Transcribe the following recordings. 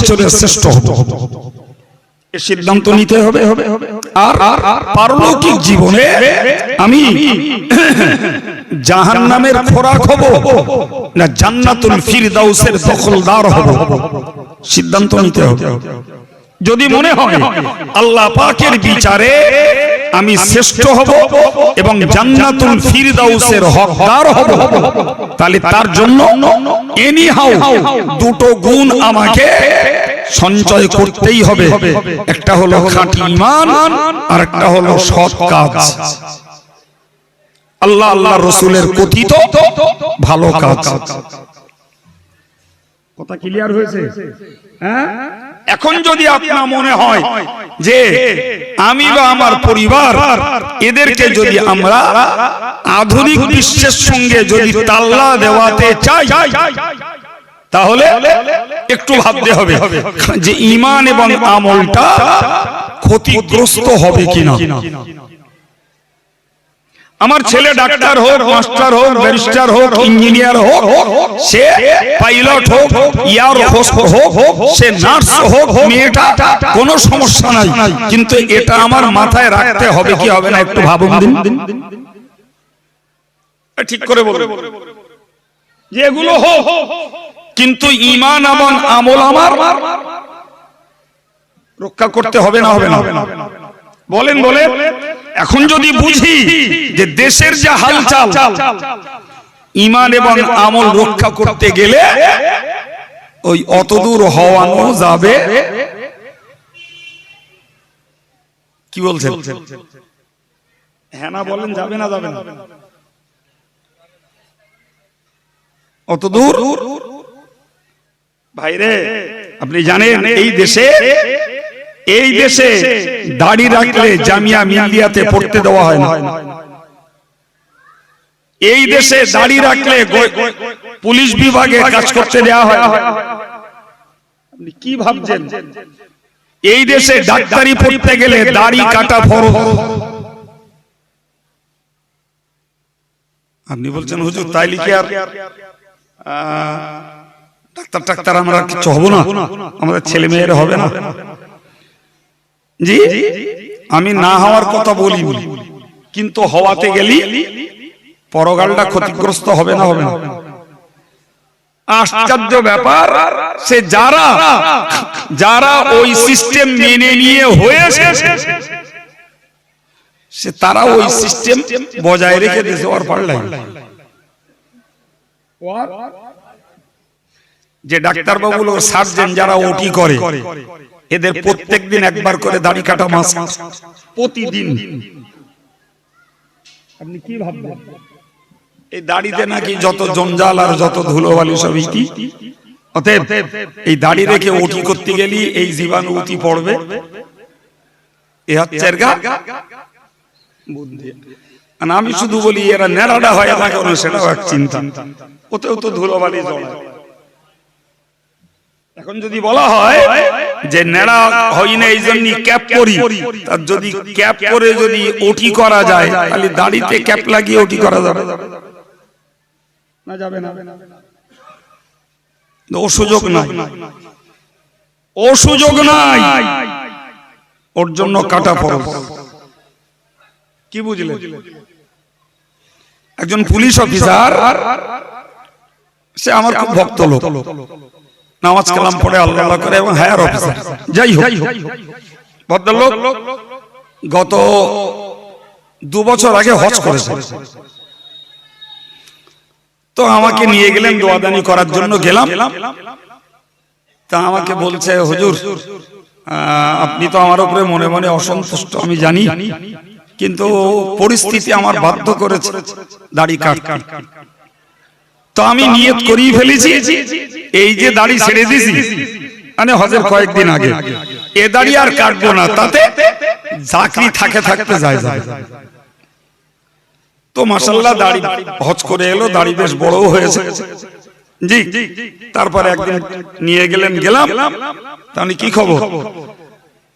পিছনে শ্রেষ্ঠ হব। এ সিদ্ধান্ত নিতে হবে। আর আর পারলৌকিক জীবনে আমি জাহান নামের খোরাক হব না জান্নাতুল ফিরদাউসের দখলদার হব। সিদ্ধান্ত নিতে হবে। যদি মনে হয় আল্লাহ পাকের বিচারে আমি শ্রেষ্ঠ হব এবং জান্নাতুল ফিরদাউসের হকদার হব। তাহলে তার জন্য এনি হাউ দুটো গুণ আমাকে সঞ্চয় করতেই হবে। একটা হলো খাঁটি ঈমান আর একটা হলো সৎ কাজ। আল্লাহ আল্লাহ রসুলের কথিত ভালো কাজ। কথা ক্লিয়ার হয়েছে? হ্যাঁ? এখন যদি আপনার মনে হয় যে আমি বা আমার পরিবার এদেরকে যদি আমরা আধুনিক বিশ্বের সঙ্গে যদি তাল্লা দেওয়াতে চাই, তাহলে একটু ভাবতে হবে যে ইমান এবং আমলটা ক্ষতিগ্রস্ত হবে কিনা। আমার ছেলে ডাক্তার হোক মাস্টার হোক ব্যারিস্টার হোক ইঞ্জিনিয়ার হোক সে পাইলট হোক ইয়ার হোস্ট হোক সে নার্স হোক মেয়েটা কোনো সমস্যা নাই। কিন্তু এটা আমার মাথায় রাখতে হবে কি হবে না একটু ভাবুন দিন। ঠিক করে বলুন। যে এগুলো হোক কিন্তু ইমান এবং আমল আমার রক্ষা করতে হবে না হবে না। বলেন বলে এখন যদি বুঝি যে দেশের যা হালচাল ইমান এবং আমল রক্ষা করতে গেলে ওই অতদূর হওয়ানো যাবে। কি বলছেন? হ্যাঁ না বলেন যাবে না যাবে না। অত দূর ভাইরে আপনি জানেন এই দেশে এই দেশে দাড়ি রাখলে জামিয়া মিলিয়াতে পড়তে দেওয়া হয় না। এই দেশে দাড়ি রাখলে পুলিশ বিভাগে কাজ করতে দেওয়া হয়। আপনি কি ভাবছেন? এই দেশে ডাক্তারি পড়তে গেলে দাড়ি কাটা ফরজ। আপনি বলছেন হুজুর তাই লিখে আর আহ, ডাক্তার টাক্তার আমরা কিছু হব না? আমাদের ছেলে মেয়ের হবে না? জি আমি না হওয়ার কথা বলি। কিন্তু হওয়াতে গেলি পরগালটা ক্ষতিগ্রস্ত হবে না হবে না। আশ্চর্য ব্যাপার সে যারা যারা ওই সিস্টেম মেনে নিয়ে হয়েছে সে তারা ওই সিস্টেম বজায় রেখে দিয়েছে ওর পারলাই যে ডাক্তার বাবু সার্জন যারা ওটি করে। এদের প্রত্যেক দিন একবার করে দাড়ি কাটা মাস প্রতিদিন। আপনি কি ভাববেন? এই দাড়িতে নাকি যত জঞ্জাল আর যত ধুলোবালি সব ইতি। অতএব এই দাড়ি রেখে ওটি করতে গেলি এই জীবাণু উতি পড়বে। এ হচ্ছে আর আমি শুধু বলি এরা নেড়াটা হয় থাকে না সেটাও এক চিন্তা। ওতেও তো ধুলোবালি জড়ায় এখন যদি বলা হয় যে নেড়া হই না এই জন্য ক্যাপ করি তার যদি ক্যাপ করে যদি ওটি করা যায় তাহলে দাড়িতে ক্যাপ লাগিয়ে ওটি করা যাবে। না যাবে না। ও সুযোগ নাই। ও সুযোগ নাই। ওর জন্য কাটা ফরজ। কি বুঝলে? একজন পুলিশ অফিসার সে আমার খুব ভক্ত লোক। নামাজ কালাম পড়ে আল্লাহ আল্লাহ করে এবং হায়ার অফিসার। যাই হোক ভদ্রলোক গত দু বছর আগে হজ করেছে। তো আমাকে নিয়ে গেলেন দোয়াদানি করার জন্য গেলাম। তা আমাকে বলছে হুজুর আহ, আপনি তো আমার উপরে মনে মনে অসন্তুষ্ট আমি জানি। কিন্তু পরিস্থিতি আমার বাধ্য করেছে। দাড়ি কাট। তো আমি নিয়ত করিয়ে ফেলেছি। এই যে দাড়ি ছেড়ে দিছি মানে হজের কয়েকদিন আগে, এ দাড়ি আর কাটবো না, তাতে চাকরি থাকে থাকতে যায় যায় তো মাসাল্লাহ দাড়ি হজ করে এলো, দাড়ি বেশ বড় হয়েছে। জি, তারপরে একদিন নিয়ে গেলেন, গেলাম তাহলে কি খবর?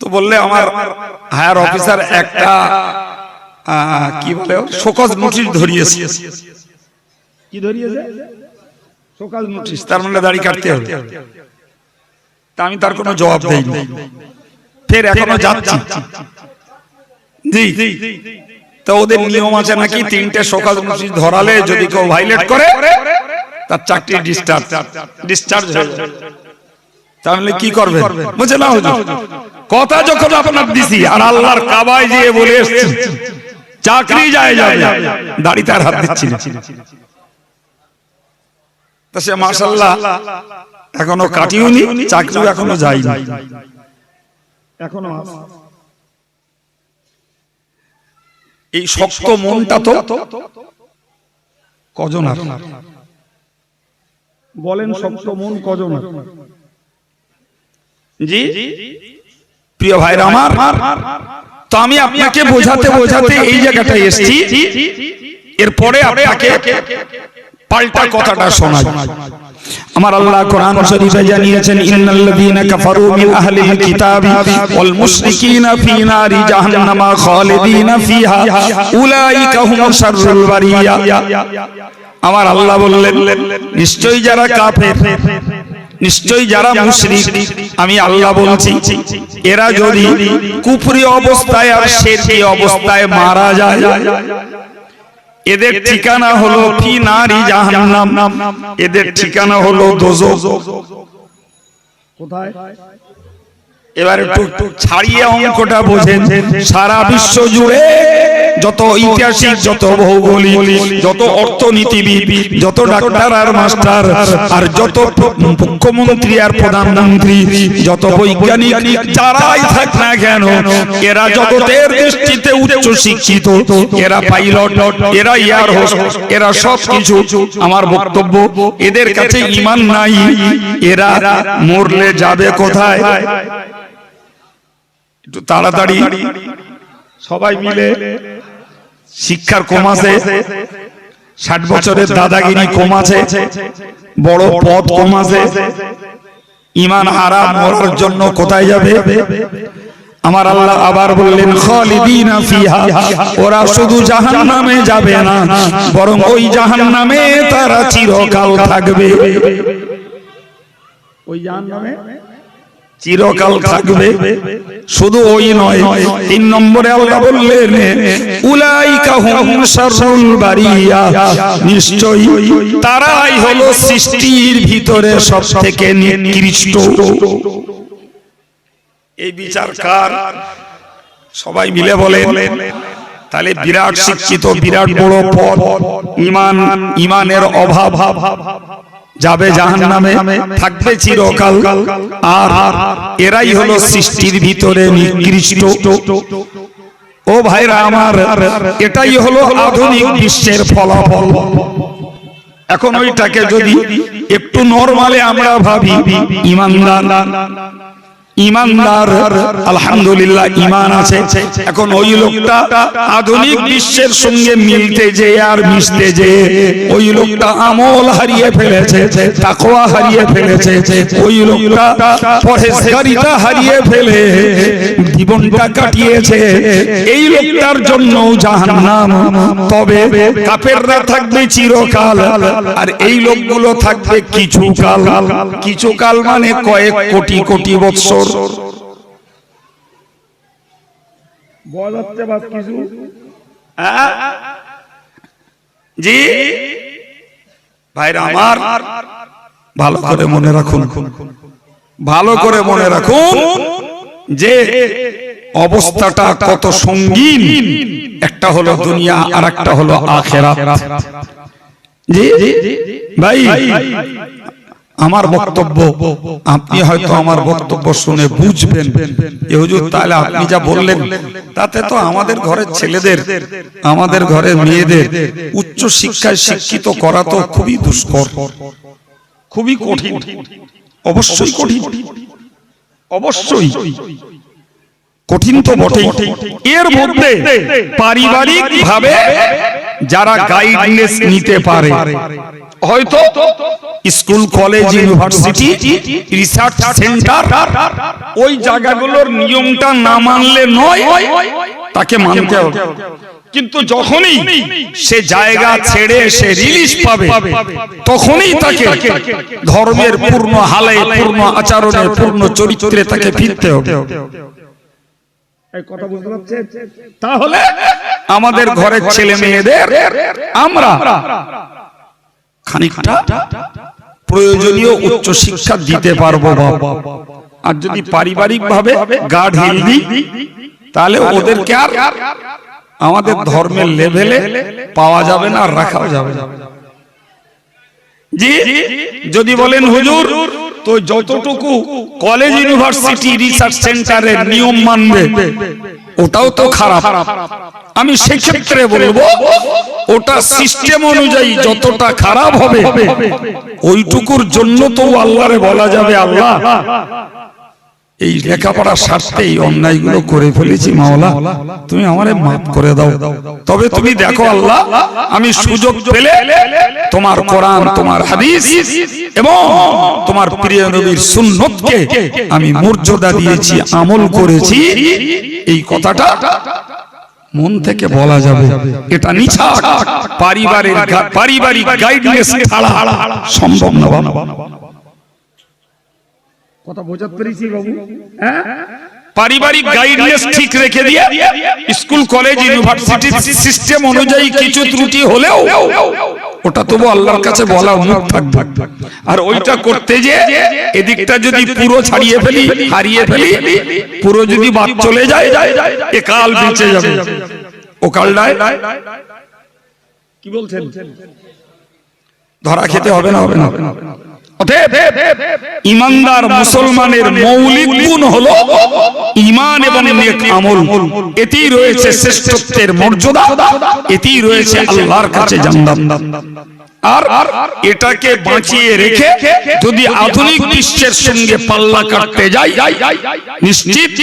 তো বললে আমার হায়ার অফিসার একটা কি বলে শোকজ নোটিশ ধরিয়েছে। কি ধরিয়েছে? শোকজ নোটিশ তার মানে দাড়ি কাটতে হবে। তা আমি তার কোনো জবাব দেইনি। ফের এখনও যাচ্ছি। জি। তো ওদের নিয়ম আছে নাকি তিনটে সকাল মুসি ধরালে যদি কেউ ভাইলেট করে তার চাকরি ডিসচার্জ ডিসচার্জ হয়ে যাবে। তাহলে কি করবে বুঝে না হুজুর কথা যখন আপনার দিছি আর আল্লাহর কাবায় গিয়ে বলে এসছি চাকরি যায় যায়। দাড়ি তার হাত দিচ্ছি না। তা সে মাশাল্লাহ এখনও কাটিওনি চাকরিও এখনও যায়নি। এখনও এই শক্ত মনটা তো কজন আর বলেন শক্ত মন কজন আর জি? প্রিয় ভাইরা আমার তো আমি আপনাকে বোঝাতে বোঝাতে এই জায়গাটায় এসেছি। এরপরে আপনাকে পাল্টা কথাটা শোনাই। আমার আল্লাহ কোরআন শরীফে জানিয়েছেন ইন্নাল্লাযীনা কাফারু মিন আহলিল কিতাবি ওয়াল মুশরিকিনা ফি নারি জাহান্নামা খালিদিনা ফিহা। উলাইকা হুম শাররুল বারিয়া। আমার আল্লাহ বললেন নিশ্চয়ই যারা কাফের নিশ্চয়ই যারা মুশরিক আমি আল্লাহ বলছি এরা যদি কুফরি অবস্থায় আর শেরকি অবস্থায় মারা যায় এদের ঠিকানা হলো ফি নারী জাহান্নাম। এদের ঠিকানা হলো দোজখ কোথায়? এবার একটু ছাড়িয়ে অঙ্কটা বোঝেন। সারা বিশ্ব জুড়ে যত ঐতিহাসিক যত ভৌগোলিক যত অর্থনীতিবিদ যত ডাক্তার আর মাস্টার আর যত মুখ্যমন্ত্রী আর প্রধানমন্ত্রী যত বৈজ্ঞানিক যারাই থাক না কেন এরা জগতের দৃষ্টিতে উচ্চ শিক্ষিত এরা পাইলট এরা এয়ার হোস্ট এরা সব কিছু আমার বক্তব্য। এদের কাছে ইমান নাই এরা মরলে যাবে কোথায়? একটু তাড়াতাড়ি সবাই মিলে শিক্ষার কমাছে ষাট বছরের দাদাগিরি কমাছে বড় পদ কমাছে ইমান হারা মরার জন্য কোথায় যাবে? আমার আল্লাহ আবার বললেন, খালিদিনা ফিহা, ওরা শুধু জাহান্নামে যাবে না, বরং ওই জাহান্নামে তারা চিরকাল থাকবে। ওই জাহান্নামে চিরকাল থাকবে। শুধু ওই নয়, তিন নম্বরে আল্লাহ বললেন, উলাইকা হুম শাররুল বারিয়া। নিশ্চয়ই তারাই হলো সৃষ্টির ভিতরে সবথেকে নিকৃষ্ট। এই বিচার কার? সবাই মিলে বলেন, তাহলে বিরাট শিক্ষিত, বিরাট বড় পদ ইমান, ইমানের অভাব। যাবে জাহান নামে থাকবে চিরকাল। আর এরাই হলো সৃষ্টির ভিতরে নিকৃষ্ট। ও ভাইরা আমার এটাই হলো আধুনিক বিশ্বের ফলাফল। এখন ওইটাকে যদি একটু নর্মালে আমরা ভাবি ইমানদার। ইমানদার, আলহামদুলিল্লাহ, ইমান আছে। এখন ওই লোকটা আধুনিক বিশ্বের সঙ্গে মিলতে যে, আর মিশতে যে, ওই লোকটা আমল হারিয়ে ফেলেছে, তাকওয়া হারিয়ে ফেলেছে, ওই লোকটা পরহেজগারিতা হারিয়ে ফেলে, জীবনটা কাটিয়েছে। এই লোকটার জন্য জাহান্নাম। তবে কাফেররা থাকবে চিরকাল, আর এই লোকগুলো থাকবে কিছু কাল কিছু কাল মানে কয়েক কোটি কোটি বৎসর। জি? ভাইরা আমার ভালো করে মনে রাখুন। ভালো করে মনে রাখুন যে অবস্থাটা কত সঙ্গীন। একটা হলো দুনিয়া আর একটা হলো আখেরা জি? ভাই? আমার বক্তব্য আপনি হয়তো আমার বক্তব্য শুনে বুঝবেন। এ হুজুর তাহলে আপনি যা বললেন তাতে তো আমাদের ঘরের ছেলেদের আমাদের ঘরের মেয়েদের উচ্চ শিক্ষায় শিক্ষিত করা তো খুবই দুষ্কর। খুবই কঠিন। অবশ্যই কঠিন। অবশ্যই। কঠিন তো বটেই। এর মধ্যে পারিবারিক ভাবে যারা গাইডনেস নিতে পারে হয়তো school college university research centre ওই জায়গাগুলোর নিয়মটা না মানলে নয় তাকে মানতে হবে। কিন্তু যখনই সে জায়গা ছেড়ে সে রিলিজ পাবে। তখনই তাকে ধর্মের পূর্ণ হালে পূর্ণ আচরণে পূর্ণ চরিত্রে তাকে ফিরতে হবে। তাহলে আমাদের ঘরের ছেলে মেয়েদের আমরা খানিকটা প্রয়োজনীয় উচ্চ শিক্ষা দিতে পারব আর যদি পারিবারিক ভাবে গা ঢিল দিই তাহলে ওদেরকে আর আমাদের ধর্মের লেভেলে পাওয়া যাবে না রাখাও যাবে না। জি যদি বলেন হুজুর তো যতটুকু কলেজ ইউনিভার্সিটি রিসার্চ সেন্টারের নিয়ম মানবে ওটাও তো খারাপ। আমি সেক্ষেত্রে বলব ওটা সিস্টেম অনুযায়ী যতটা খারাপ হবে, ওইটুকুর জন্য তো আল্লাহরে বলা যাবে, আল্লাহ, এই লেখাপড়ার স্বার্থে এই অন্যায়গুলো করে ফেলেছি, মাওলা, তুমি আমারে মাফ করে দাও। তবে তুমি দেখো, আল্লাহ, আমি সুযোগ পেলে তোমার কোরআন, তোমার হাদিস এবং তোমার প্রিয় নবীর সুন্নতকে আমি মর্যাদা দিয়েছি, আমল করেছি। এই কথাটা মন থেকে বলা যাবে এটা নিছা পারিবারিক পারিবারিক গাইডনেস ছাড়া সম্ভব না। কথা বোঝাতে পেরেছি বাবু? হ্যাঁ? পারিবারিক গাইডনেস ঠিক রেখে দিয়ে স্কুল কলেজ ইউনিভার্সিটি সিস্টেম অনুযায়ী কিছু ত্রুটি হলেও ওটা তবু আল্লাহর কাছে বলা মুখ থাকবে। আর ওইটা করতে যে এদিকটা যদি পুরো ছাড়িয়ে ফেলি হারিয়ে ফেলি পুরো যদি বাদ চলে যায় এ কাল বেঁচে যাবে। ও কালটায় কি বলছেন? ধরা খেতে হবে না হবে না। ইমানদার মুসলমানের মৌলিক গুণ হলো ইমান এবং নেক আমল। এতেই রয়েছে শ্রেষ্ঠত্বের মর্যাদা, এতেই রয়েছে আল্লাহর কাছে জান্নাত। আর এটাকে বাঁচিয়ে রেখে যদি আধুনিক বিশ্বের সঙ্গে পাল্লা কাটতে যাই, নিশ্চিত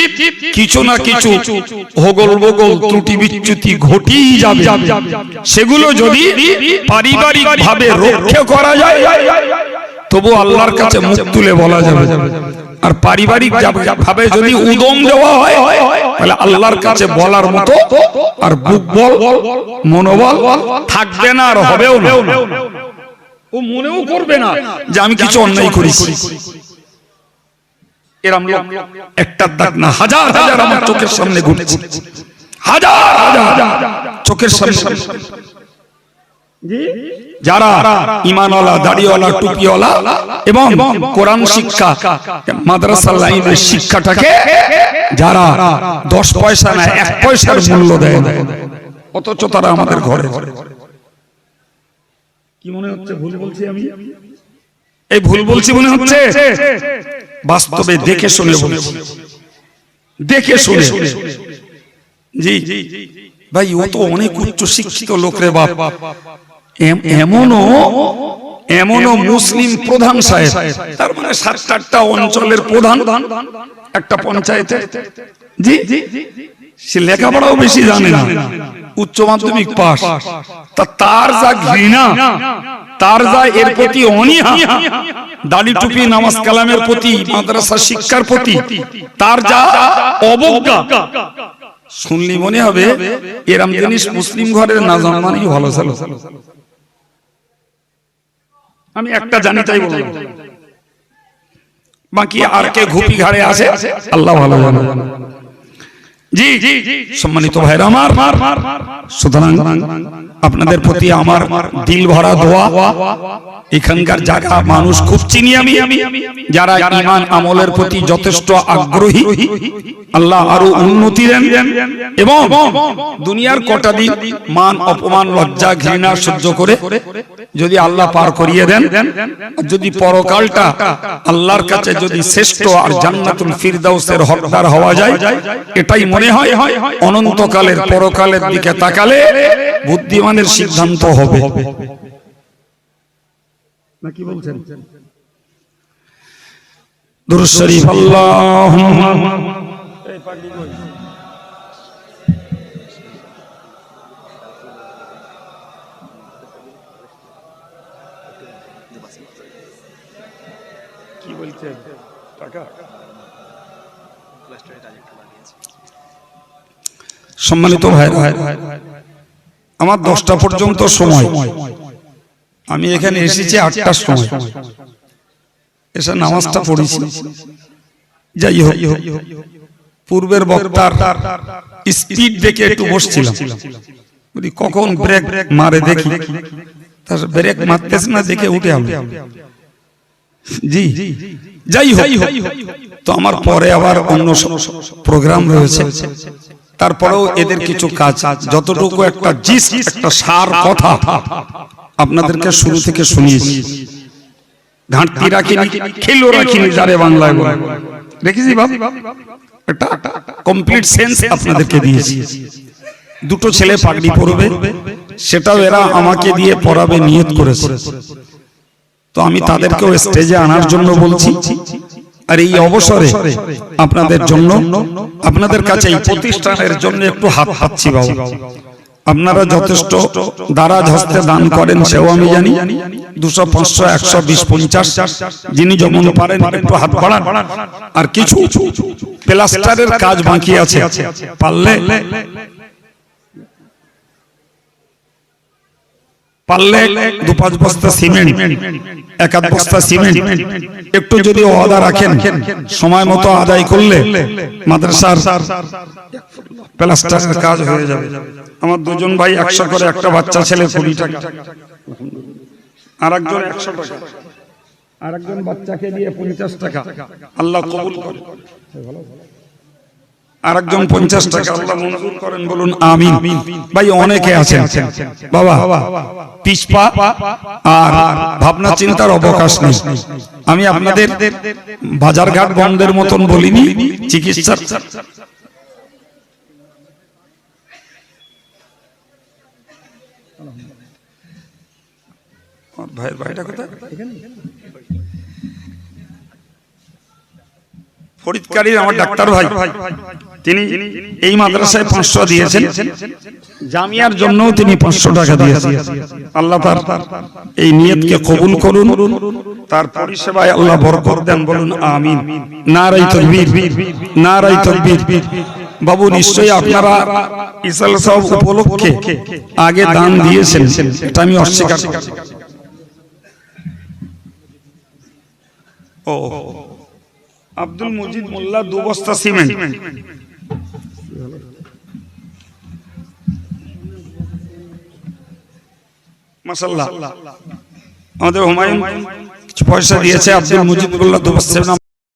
কিছু না কিছু হগল বগল ত্রুটি বিচ্যুতি ঘটেই যাবে। সেগুলো যদি পারিবারিক ভাবে রক্ষা করা যায় তবু আল্লাহর কাছে মুখ তুলে বলা যাবে। আর পারিবারিক ভাবে যদি উদম দেওয়া হয় তাহলে আল্লাহর কাছে বলার মতো আর বুক বল মনোবল থাকবে না আর হবেও না। ও মনেও করবে না যে আমি কিছু অন্যায় করেছি। এরম লোক একটা দাগ না হাজার হাজার আমার চোখের সামনে ঘুরছে। হাজার হাজার চোখের সামনে যারা ইমানওয়ালা দাড়িওয়ালা টুপিওয়ালা এবং কোরআন শিক্ষা মাদ্রাসা লাইনের শিক্ষাটাকে যারা দশ পয়সা না এক পয়সার মূল্য দেয় অথচ তারা আমাদের ঘরে। কি মনে হচ্ছে? ভুল বলছি আমি? এই ভুল বলছি মনে হচ্ছে? বাস্তবে দেখে শুনে বলছি। দেখে শুনে। জি। ভাই ও তো অনেক উচ্চ শিক্ষিত লোক রে বাপ। এমনও এমনও মুসলিম প্রধান সাহেব। তার মানে সাত আটটা অঞ্চলের প্রধান একটা পঞ্চায়েতে। জি? সে লেখাপড়াও বেশি জানে না। উচ্চ মাধ্যমিক পাস তা তার যা ঘৃণা তার যা এর প্রতি অনীহা দাড়ি টুপি নামাজ কালামের প্রতি মাদ্রাসা শিক্ষার প্রতি তার যা অবজ্ঞা। শুনলি মনে হবে এরম জিনিস মুসলিম ঘরের না জন্মানেই ভালো ছিল আমি একটা জানি তাই বলব বাকি আর কে ঘুপি ঘাড়ে আছে? আল্লাহ ভালো জানে। জি সম্মানিত ভাইরা আমার। সুতরাং আপনাদের প্রতি আমার দিল ভরা দোয়া। এখানকার জায়গা মানুষ খুব চিনি আমি। যারা ইমান আমলের প্রতি যথেষ্ট আগ্রহী, আল্লাহ আরও উন্নতি দেন। এবং দুনিয়ার কটা দিন মান, অপমান, লজ্জা, ঘৃণা সহ্য করে যদি আল্লাহ পার করিয়ে দেন যদি পরকালটা আল্লাহর কাছে যদি শ্রেষ্ঠ আর জান্নাতুল ফিরদাউসের হকদার হওয়া যায়, এটাই মনে হয় অনন্তকালের পরকালের দিকে তাকালে বুদ্ধিমানের সিদ্ধান্ত হবে। নাকি বলছেন? দুরুদ শরীফ। আল্লাহুম্মা কি বলছেন? টাকা? সম্মানিত ভাই আমার দশটা পর্যন্ত সময়। আমি এখানে এসেছি আটটার সময়। এসে নামাজটা পড়েছি। যাই হোক পূর্বের বক্তার স্পিড দেখে একটু বসছিলাম। কখন ব্রেক মারে দেখি? তার ব্রেক মারতেছে না দেখে উঠে আমি জি। যাই হোক তো আমার পরে আবার অন্য প্রোগ্রাম রয়েছে। তারপরেও এদের কিছু কাজ যতটুকু একটা জিস একটা সার কথা আপনাদেরকে শুরু থেকে শুনিয়েছি। ঘাটতি রাখিনি খেলো রাখিনি যারে বাংলায় বলে। রেখেছি বাপ একটা কমপ্লিট সেন্স আপনাদেরকে দিয়েছি। দুটো ছেলে পাগড়ি পরবে সেটাও এরা আমাকে দিয়ে পড়াবে নিয়ত করেছে। তো আমি তাদেরকেও স্টেজে আনার জন্য বলছি। আর এই অবসরে আপনাদের জন্য আপনাদের কাছে এই প্রতিষ্ঠানের জন্য একটু হাত পাচ্ছি বাবু। আপনারা যথেষ্ট দারাজ হস্তে দান করেন সেও আমি জানি। দুশো পাঁচশো একশো বিশ পঞ্চাশ যিনি যেমন পারেন একটু হাত বাড়ান। আর কিছু প্লাস্টারের কাজ বাকি আছে। পারলে পারলে দু পাঁচ বস্তা সিমেন্ট এক আধ বস্তা সিমেন্ট। একটু যদি ওয়াদা রাখেন, সময় মতো আদায় করলে মাদ্রাসার প্লাস্টারের কাজ হয়ে যাবে। আমার দুজন ভাই একশো করে একটা বাচ্চা ছেলে, কুড়ি টাকা। আর একজন একশো টাকা। আর একজন বাচ্চাকে দিয়ে পঞ্চাশ টাকা। আল্লাহ কবুল করে। একজন পঞ্চাশ টাকা আল্লাহ মঞ্জুর করেন বলুন আমিন। ভাই অনেকে আছেন। বাবা পিসপা আর ভাবনা চিন্তার অবকাশ নেই। আমি আপনাদের বাজারঘাট বন্ধের মতন বলিনি চিকিৎসা ভাইয়ের ভাইটা কোথায়? ফরিদকারীর আমার ডাক্তার ভাই। তিনি এই মাদ্রাসায় পাঁচশো দিয়েছেন। জামিয়ার জন্য তিনি পাঁচশো টাকা দিয়েছেন। আল্লাহ তার এই নিয়তকে কবুল করুন। তার পরিষেবায় আল্লাহ বরকত দেন বলুন আমিন। নারাই তকবীর। নারাই তকবীর। বাবু নিশ্চয়ই আপনারা ইসাল সাহেব উপলক্ষে আগে দান দিয়েছেন। এটা আমি অস্বীকার করি। ও। আব্দুল মজিদ মোল্লা দু বস্তা সিমেন্ট। মাসাল্লাহ আমাদের হুমায়ুন কিছু পয়সা দিয়েছে আব্দুল মজিদ মোল্লা দু বস্তা